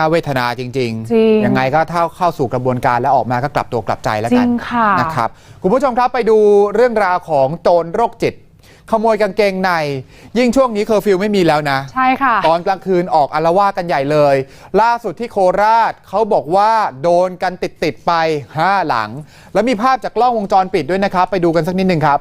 น่าเวทนาจริงจริงยังไงก็เท่าเข้าสู่กระบวนการแล้วออกมาก็กลับตัวกลับใจแล้วจกัรินงค่ะนะครับคุณผู้ชมครับไปดูเรื่องราวของโจรโรคจิต ขโมยกางเกงใน ยิ่งช่วงนี้เคอร์ฟิวไม่มีแล้วนะ ใช่ค่ะ ตอนกลางคืนออกอารวาสกันใหญ่เลย ล่าสุดที่โคราชเขาบอกว่าโดนกันติดติด ๆ ไป 5 หลัง แล้วมีภาพจากกล้องวงจรปิดด้วยนะครับ ไปดูกันสักนิดหนึ่งครับ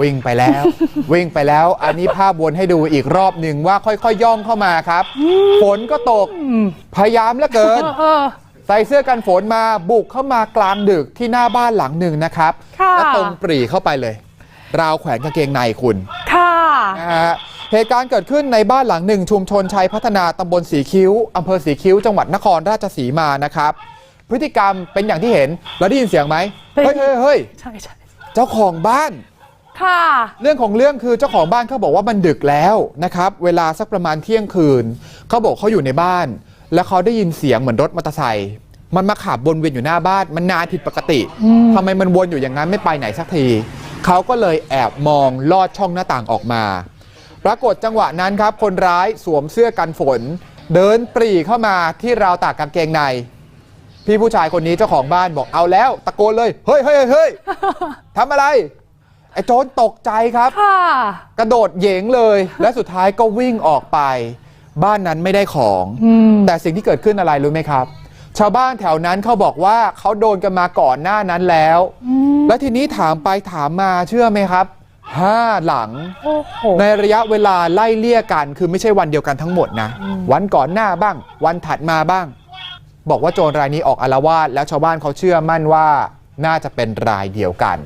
วิ่งไปแล้ว วิ่งไปแล้ว อันนี้ภาพวนให้ดูอีกรอบหนึ่งว่าค่อยๆย่องเข้ามาครับ ฝนก็ตกพยายามเหลือเกินเออเออใส่เสื้อกันฝนมาบุกเข้ามากลางดึกที่หน้าบ้านหลังหนึ่งนะครับค่ะแล้วตรงปรีเข้าไปเลย ราวแขวนกางเกงในคุณ ค่ะนะฮะเหตุการณ์เกิดขึ้นในบ้านหลังหนึ่งชุมชนชัยพัฒนาตำบลสีคิ้วอำเภอสีคิ้วจังหวัดนครราชสีมานะครับ พฤติกรรมเป็นอย่างที่เห็นแล้วได้ยินเสียงไหมเฮ้ยเฮ้ยเฮ้ยใช่ใช่เจ้าของบ้าน ค่ะ เรื่องของเรื่องคือเจ้าของบ้านเขาบอกว่ามันดึกแล้วนะครับเวลาสักประมาณเที่ยงคืนเขาบอกเขาอยู่ในบ้าน แล้วเขาได้ยินเสียงเหมือนรถมอเตอร์ไซค์มันมาขับวนเวียนอยู่หน้าบ้านมันนานผิดปกติทำไมมันวนอยู่อย่างนั้นไม่ไปไหนสักทีเขาก็เลยแอบมองลอดช่องหน้าต่างออกมา ปรากฏจังหวะนั้นครับ คนร้ายสวมเสื้อกันฝน เดินปรีเข้ามาที่ราวตากกางเกงใน พี่ผู้ชายคนนี้เจ้าของบ้านบอกเอาแล้ว ตะโกนเลย เฮ้ยเฮ้ยเฮ้ยทำอะไร ไอ้โจรตกใจครับ ค่ะ กระโดดเหยงเลย และสุดท้ายก็วิ่งออกไป บ้านนั้นไม่ได้ของ อืม แต่สิ่งที่เกิดขึ้นอะไรรู้ไหมครับ ชาวบ้านแถวนั้นเขาบอกว่าเขาโดนกันมาก่อนหน้านั้นแล้ว และทีนี้ถามไปถามมาเชื่อไหมครับห้าหลัง โอ้โห ในระยะเวลาไล่เลี่ยกัน คือไม่ใช่วันเดียวกันทั้งหมดนะ วันก่อนหน้าบ้าง วันถัดมาบ้าง บอกว่าโจรรายนี้ออกอารวาสแล้วชาวบ้านเขาเชื่อมั่นว่า น่าจะเป็นรายเดียวกัน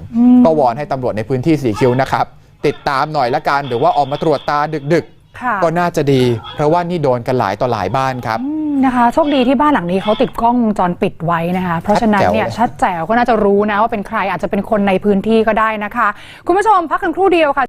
ก็วอนให้ตำรวจในพื้นที่สีคิ้วนะครับ ติดตามหน่อยละกันหรือว่าออกมาตรวจตาดึกค่ะๆก็น่าจะดี เพราะว่านี่โดนกันหลายต่อหลายบ้านครับอืมนะคะโชคดีที่บ้านหลังนี้เขาติดกล้องวงจรปิดไว้นะคะ เพราะฉะนั้นเนี่ยชัดแจ๋วชัดแจ๋วก็น่าจะรู้นะว่าเป็นใครอาจจะเป็นคนในพื้นที่ก็ได้นะคะ คุณผู้ชมพักกันครู่เดียวค่ะ